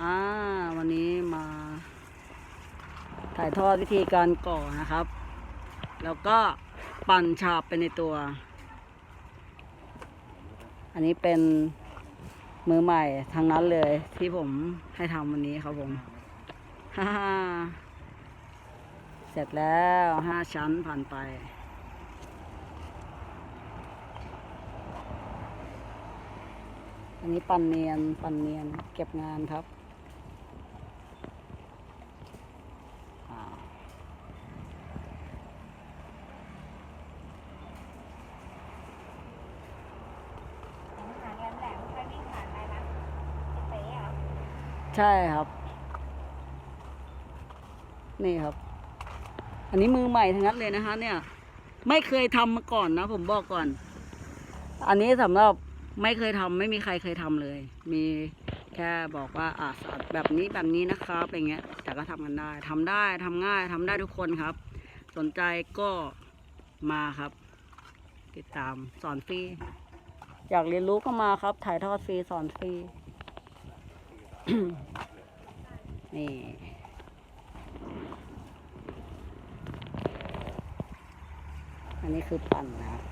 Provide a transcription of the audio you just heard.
อ่าวันนี้มาถ่ายทอดวิธีการก่อนะครับ แล้วก็ปั่นฉาบไปในตัว อันนี้เป็นมือใหม่ทั้งนั้นเลยที่ผมให้ทำวันนี้ครับผมฮ่าเสร็จแล้วห้าชั้นผ่านไปอันนี้ปั่นเนียนปั่นเนียนเก็บงานครับอ่า หางแหลมๆค่อยวิ่งผ่านได้นะเป๊ะเหรอ ใช่ครับ นี่ครับ อันนี้มือใหม่ทั้งนั้นเลยนะคะ เนี่ย ไม่เคยทำมาก่อนนะผมบอกก่อน อันนี้สำหรับไม่เคยทำไม่มีใครเคยทำเลย มีแค่บอกว่าอ่าสอนแบบนี้แบบนี้นะครับอย่างเงี้ย แต่ก็ทำกันได้ทำได้ทำง่ายทำได้ทุกคนครับ สนใจก็มาครับ ติดตามสอนฟรีอยากเรียนรู้ก็มาครับ ถ่ายทอดฟรีสอนฟรี นี่อันนี้คือปั่นนะครับ